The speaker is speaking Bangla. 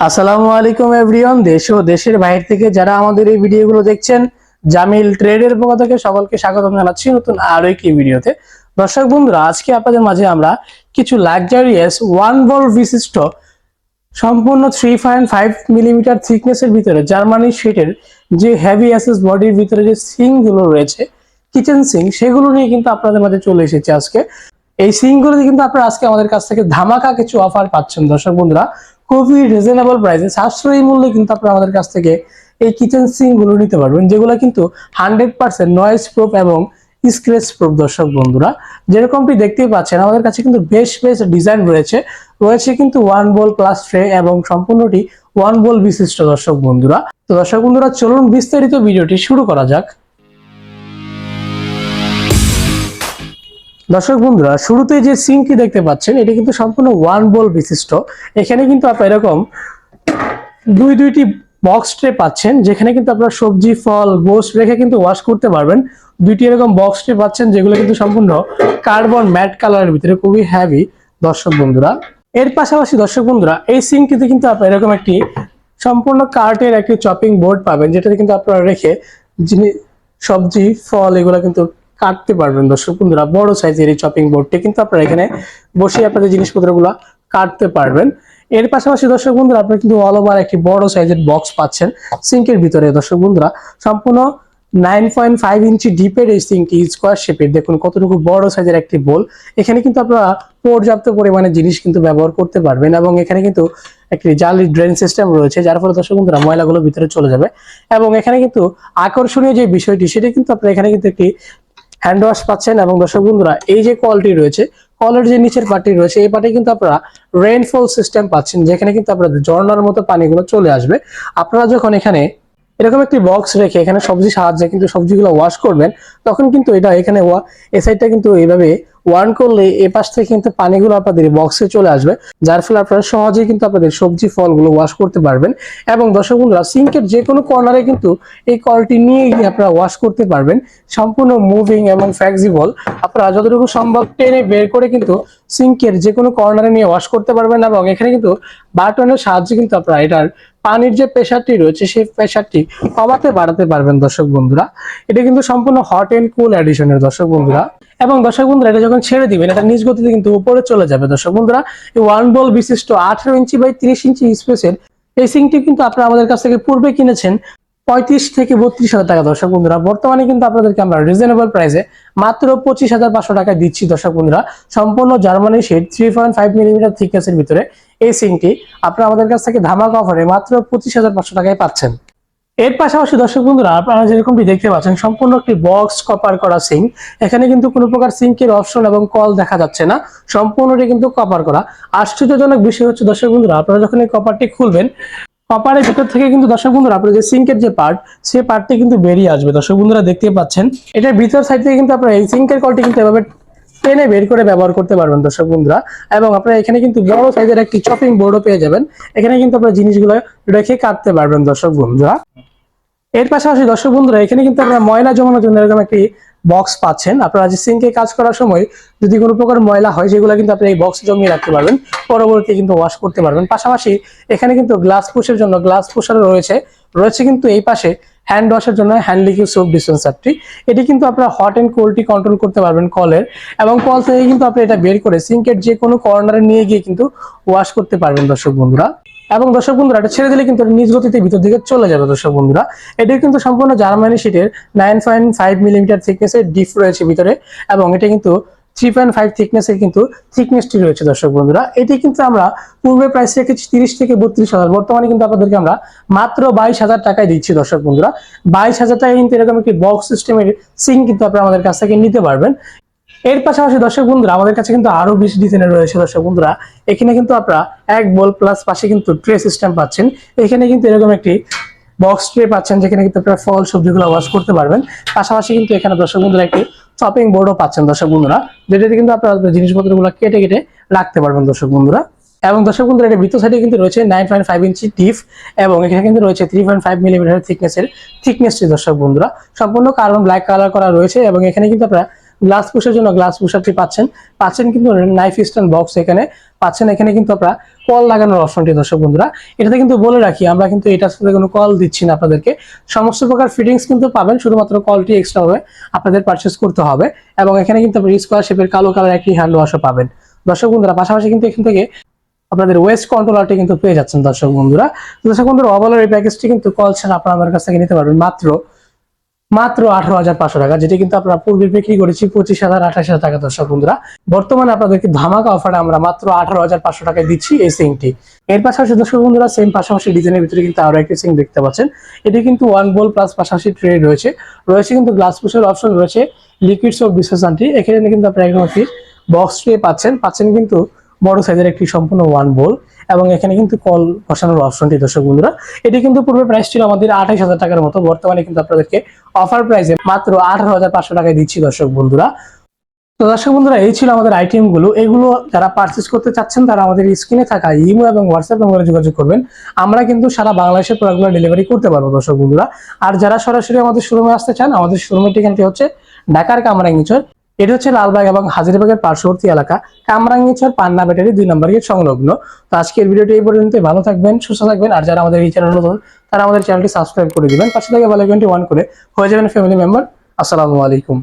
আসসালামু আলাইকুম এভরিওয়ান, দেশ ও দেশের বাইরে থেকে যারা আমাদের এই ভিডিওগুলো দেখছেন, জামিল ট্রেডের পক্ষ থেকে সকলকে স্বাগত জানাচ্ছি নতুন আরও একটি ভিডিওতে। দর্শক বন্ধুরা, আজকে আপনাদের মাঝে আমরা কিছু লাক্সারিয়াস ওয়ান বল বিশিষ্ট সম্পূর্ণ থ্রি পয়েন্ট ফাইভ মিলিমিটার থিকনেসের ভিতরে জার্মানি শিটের যে হেভি অ্যাসেস বডির ভিতরে যে সিংগুলো রয়েছে কিচেন সিং সেগুলো নিয়ে কিন্তু আপনাদের মাঝে চলে এসেছে আজকে। এই সিংগুলোতে কিন্তু আপনারা আজকে আমাদের কাছ থেকে ধামাকা কিছু অফার পাচ্ছেন। দর্শক বন্ধুরা খুবই রিজনেবল প্রাইসে সাশ্রয়ী মূল্যে কিন্তু আপনারা আমাদের কাছ থেকে এই কিচেন সিংগুলো নিতে পারবেন, যেগুলো কিন্তু হান্ড্রেড পার্সেন্ট নয়েজ প্রুফ এবং স্ক্রেচ প্রুফ দর্শক বন্ধুরা। যেরকমটি দেখতেই পাচ্ছেন, আমাদের কাছে কিন্তু বেশ বেশ ডিজাইন রয়েছে। রয়েছে কিন্তু ওয়ান বল প্লাস ট্রে এবং সম্পূর্ণটি ওয়ান বল বিশিষ্ট দর্শক বন্ধুরা। তো দর্শক বন্ধুরা, চলুন বিস্তারিত ভিডিওটি শুরু করা যাক। দর্শক বন্ধুরা, শুরুতে যে সিঙ্কটি দেখতে পাচ্ছেন, এটি কিন্তু সম্পূর্ণ ওয়ান বল বিশিষ্ট। এখানে কিন্তু আপনার এরকম দুই, দুইটি বক্স ট্রে পাচ্ছেন, যেখানে কিন্তু আপনারা সবজি, ফল গোস্ট রেখে কিন্তু ওয়াশ করতে পারবেন। দুইটি এরকম বক্স ট্রে পাচ্ছেন, যেগুলো কিন্তু সম্পূর্ণ কার্বন ম্যাট কালারের ভিতরে, খুবই হ্যাভি দর্শক বন্ধুরা, এর পাশাপাশি দর্শক বন্ধুরা, এই সিঙ্কটিতে কিন্তু আপনারা এরকম একটি সম্পূর্ণ কার্টের একটি চপিং বোর্ড পাবেন, যেটাতে কিন্তু আপনারা রেখে যিনি সবজি, ফল, এগুলো কিন্তু কাটতে পারবেন দর্শক বন্ধুরা। বড় সাইজের এই চপিং বোর্ডটি কিন্তু আপনারা এখানে বসে আপনাদের জিনিসপত্রগুলো কাটতে পারবেন। এর পাশাপাশি দর্শক বন্ধুরা, আপনারা কিন্তু অল ওভার একটি বড় সাইজের বক্স পাচ্ছেন সিঙ্কের ভিতরে। দর্শক বন্ধুরা, সম্পূর্ণ নাইন পয়েন্ট ফাইভ ইঞ্চি ডিপের এই সিঙ্কটি স্কোয়ার শেপের দেখুন কতটুকু বড় সাইজের একটি বোল এখানে কিন্তু আপনারা পর্যাপ্ত পরিমাণে জিনিস কিন্তু ব্যবহার করতে পারবেন এবং এখানে কিন্তু একটি জালি ড্রেন সিস্টেম রয়েছে, যার ফলে দর্শক বন্ধুরা ময়লাগুলো ভিতরে চলে যাবে। এবং এখানে কিন্তু আকর্ষণীয় যে বিষয়টি, সেটা কিন্তু আপনারা এখানে কিন্তু একটি হ্যান্ড ওয়াশ পাচ্ছেন এবং দর্শক বন্ধুরা, এই যে কলটি রয়েছে কলের যে নিচের পাটি রয়েছে, এই পাটি কিন্তু আপনারা রেইনফল সিস্টেম পাচ্ছেন, যেখানে কিন্তু আপনাদের ঝর্ণার মতো পানিগুলো চলে আসবে। আপনারা যখন এখানে এরকম একটি বক্স রেখে এখানে সবজি সাহায্যে কিন্তু সবজিগুলো ওয়াশ করবেন, তখন কিন্তু এটা এখানে এই সাইডটা কিন্তু এইভাবে ওয়ান করলে এ পাশ থেকে কিন্তু পানিগুলো আপনাদের বক্সে চলে আসবে, যার ফলে আপনারা সহজেই কিন্তু আপনাদের সবজি ফলগুলো ওয়াশ করতে পারবেন। এবং দর্শক বন্ধুরা সিঙ্কের যে কোনো কর্নারে কিন্তু এই কলটি নিয়ে আপনারা ওয়াশ করতে পারবেন। সম্পূর্ণ মুভিং এবং ফ্লেক্সিবল আপনারা যতটুকু সম্ভব টেনে বের করে কিন্তু সিঙ্কের যে কোনো কর্নারে নিয়ে ওয়াশ করতে পারবেন এবং এখানে কিন্তু বাটনের সাহায্যে কিন্তু আপনারা এটার পানির যে প্রেশারটি রয়েছে, সেই প্রেশারটি কমাতে, বাড়াতে পারবেন দর্শক বন্ধুরা। এটা কিন্তু সম্পূর্ণ হট এন্ড কুল এডিশনের দর্শক বন্ধুরা। এবং দর্শক বন্ধুরা, এটা যখন ছেড়ে দিবেন, এটা নিজ গতিতে কিন্তু উপরে চলে যাবে দর্শক বন্ধুরা। ওয়ান বল বিশিষ্ট আঠারো ইঞ্চি বাই তিরিশ ইঞ্চি স্পেসের এই সিংটি কিন্তু আপনারা আমাদের কাছ থেকে পূর্বে কিনেছেন। পঁয়ত্রিশ থেকে বত্রিশ হাজার টাকা, দর্শক বন্ধুরা। বর্তমানে কিন্তু আপনাদেরকে আমরা রিজনেবল প্রাইসে মাত্র পঁচিশ হাজার পাঁচশো টাকায় দিচ্ছি, দর্শক বন্ধুরা। সম্পূর্ণ Germany shade three point five millimetre থিকনেসের ভিতরে এই সিংটি আপনারা আমাদের কাছ থেকে ধামাকা অফারে মাত্র পঁচিশ হাজার পাঁচশো টাকায় পাচ্ছেন। এর পাশাপাশি, দর্শক বন্ধুরা, আপনারা যেরকমটি দেখতে পাচ্ছেন, সম্পূর্ণ একটি বক্স কপার করা সিং। এখানে কিন্তু কোনো প্রকার সিঙ্কের অপশন এবং কল দেখা যাচ্ছে না। সম্পূর্ণটি কিন্তু কপার করা। আশ্চর্যজনক বিষয় হচ্ছে, দর্শক বন্ধুরা, আপনারা যখন এই কপারটি খুলবেন কপারের ভিতর থেকে কিন্তু দর্শক বন্ধুরা, আপনার যে সিঙ্কের যে পার্ট সেই পার্টটি কিন্তু বেরিয়ে আসবে। দর্শক বন্ধুরা দেখতে পাচ্ছেন, এটার ভিতর সাইড থেকে কিন্তু আপনারা এই সিঙ্কের কলটি কিন্তু এভাবে টেনে বের করে ব্যবহার করতে পারবেন দর্শক বন্ধুরা। এবং আপনারা এখানে কিন্তু বড় সাইজের একটি চপিং বোর্ডও পেয়ে যাবেন। এখানে কিন্তু আপনারা জিনিসগুলো রেখে কাটতে পারবেন দর্শক বন্ধুরা। এর পাশাপাশি দর্শক বন্ধুরা, এখানে কিন্তু আপনারা ময়লা জমানোর জন্য এরকম একটি বক্স পাচ্ছেন। আপনারা যে সিঙ্কে কাজ করার সময় যদি কোনো প্রকার ময়লা হয়, সেগুলো কিন্তু আপনি এই বক্সে জমিয়ে রাখতে পারবেন। পরবর্তী কিন্তু ওয়াশ করতে পারবেন। পাশাপাশি এখানে কিন্তু গ্লাস পুশের জন্য গ্লাস পুশারও রয়েছে। রয়েছে কিন্তু এই পাশে হ্যান্ড ওয়াশের জন্য হ্যান্ড লিকুইড সোপ ডিসপেন্সারটি এটি কিন্তু আপনারা হট অ্যান্ড কোল্ডটি কন্ট্রোল করতে পারবেন কলের। এবং কল থেকে কিন্তু আপনি এটা বের করে সিঙ্কের যে কোনো কর্নারে নিয়ে গিয়ে কিন্তু ওয়াশ করতে পারবেন দর্শক বন্ধুরা। এবং দর্শক বন্ধুরা, এটা ছেড়ে দিলে কিন্তু নিজ গতিতে ভিতর দিকে চলে যাবে দর্শক বন্ধুরা। এটি কিন্তু সম্পূর্ণ জার্মানি শিটের নাইন পয়েন্ট ফাইভ মিলিমিটার থিকনেসের ডিপ রয়েছে ভিতরে এবং এটা কিন্তু থ্রি পয়েন্ট ফাইভ থিকনেসের কিন্তু থিকনেসটি রয়েছে দর্শক বন্ধুরা। এটি কিন্তু আমরা পূর্বে প্রাইস রেখেছি তিরিশ থেকে বত্রিশ হাজার, বর্তমানে কিন্তু আপনাদেরকে আমরা মাত্র বাইশ হাজার টাকায় দিচ্ছি দর্শক বন্ধুরা। বাইশ হাজার টাকায় কিন্তু এরকম একটি বক্স সিস্টেমের সিং কিন্তু আপনারা আমাদের কাছ থেকে নিতে পারবেন। এর পাশাপাশি দর্শক বন্ধুরা, আমাদের কাছে কিন্তু আরও বেশি ডিজাইনের রয়েছে দর্শক বন্ধুরা। এখানে কিন্তু আপনারা এক বল প্লাস পাশে কিন্তু ট্রে সিস্টেম পাচ্ছেন। এখানে কিন্তু এরকম একটি বক্স ট্রে পাচ্ছেন, যেখানে কিন্তু আপনারা ফল, সবজিগুলো ওয়াশ করতে পারবেন। পাশাপাশি কিন্তু এখানে দর্শক বন্ধুরা একটি চপিং বোর্ডও পাচ্ছেন দর্শক বন্ধুরা, যেটাতে কিন্তু আপনারা জিনিসপত্রগুলো কেটে কেটে রাখতে পারবেন দর্শক বন্ধুরা। এবং দর্শক বন্ধুরা, এটা ভিতর সাইডে কিন্তু রয়েছে nine point five inch tip এবং এখানে কিন্তু রয়েছে থ্রি পয়েন্ট ফাইভ মিলিমিটার থিকনেসের থিকনেসটি দর্শক বন্ধুরা। সম্পূর্ণ কার্বন ব্ল্যাক কালার করা রয়েছে, এবং এখানে কিন্তু আপনারা গ্লাস পুষের জন্য গ্লাস পুষারটি পাচ্ছেন। পাচ্ছেন কিন্তু নাইফ স্ট্যান্ড বক্স এখানে। পাচ্ছেন এখানে কিন্তু আপনারা কল লাগানোর অপশনটি, দর্শক বন্ধুরা। এটাতে কিন্তু বলে রাখি, আমরা কিন্তু এটার সাথে কোনো কল দিচ্ছি না আপনাদেরকে। সমস্ত প্রকার ফিটিংস কিন্তু পাবেন, শুধুমাত্র কলটি এক্সট্রা হবে, আপনাদের পারচেস করতে হবে। এবং এখানে কিন্তু আপনি স্কোয়ার শেপের কালো কালার একটি হ্যান্ড ওয়াশও পাবেন। দর্শক বন্ধুরা, পাশাপাশি কিন্তু এখান থেকে আপনাদের ওয়েস্ট কন্ট্রোলারটি কিন্তু পেয়ে যাচ্ছেন, দর্শক বন্ধুরা। দর্শক বন্ধুরা ওভারঅল এই প্যাকেজটি কিন্তু কল ছাড়া আপনারা আমার কাছ থেকে নিতে পারবেন। মাত্র মাত্র আঠারো হাজার পাঁচশো টাকা, যেটি কিন্তু আপনারা পূর্বে বিক্রি করেছি পঁচিশ হাজার, আঠাশ হাজার টাকা দর্শক বন্ধুরা। বর্তমানে আপনাদেরকে ধামাকা অফারে আমরা মাত্র আঠারো হাজার পাঁচশো টাকায় দিচ্ছি এই সিংটি। এর পাশাপাশি দর্শক বন্ধুরা সেম পাশাপাশি ডিজাইনের ভিতরে কিন্তু আরও একটি সিং দেখতে পাচ্ছেন। এটি কিন্তু ওয়ান বল প্লাস পাশাপাশি ট্রে রয়েছে। রয়েছে কিন্তু গ্লাস পুষের অপশন রয়েছে লিকুইড সোপ ডিসপেনসারটি এখানে কিন্তু আপনারা একদম বক্স ট্রে পাচ্ছেন। পাচ্ছেন কিন্তু বড় সাইজের একটি সম্পূর্ণ ওয়ান বোল এবং এখানে কিন্তু কল বসানোর অপশনটি দর্শক বন্ধুরা, এটি কিন্তু পূর্বে প্রাইস ছিল আমাদের আঠাইশ হাজার টাকার মতো, বর্তমানে কিন্তু আপনাদেরকে অফার প্রাইসে মাত্র আঠারো হাজার পাঁচশো টাকায় দিচ্ছি দর্শক বন্ধুরা। তো দর্শক বন্ধুরা, এই ছিল আমাদের আইটেমগুলো, এগুলো যারা পারচেস করতে চাচ্ছেন তারা আমাদের স্ক্রিনে থাকা ইমো এবং হোয়াটসঅ্যাপ নম্বরে যোগাযোগ করবেন। আমরা কিন্তু সারা বাংলাদেশের প্রোডাক্টগুলো ডেলিভারি করতে পারব দর্শক বন্ধুরা। আর যারা সরাসরি আমাদের শোরুমে আসতে চান, আমাদের শোরুমের ঠিকানাটি হচ্ছে ঢাকার কামরাঙ্গিচর। এটি হচ্ছে লালবাগ এবং হাজিরবাগের পার্শ্ববর্তী এলাকা। কামরাঙ্গিচর পান্না ব্যাটারি দুই নম্বর গেট সংলগ্ন। তো আজকের ভিডিওটি এই পর্যন্ত। ভালো থাকবেন, সুস্থ থাকবেন, আর যারা আমাদের এই চ্যানেল নতুন, তারা আমাদের চ্যানেলটি সাবস্ক্রাইব করে দিবেন। পাশে থেকে বেলাইকনটি অন করে হয়ে যাবেন ফ্যামিলি মেম্বার আসসালামু আলাইকুম।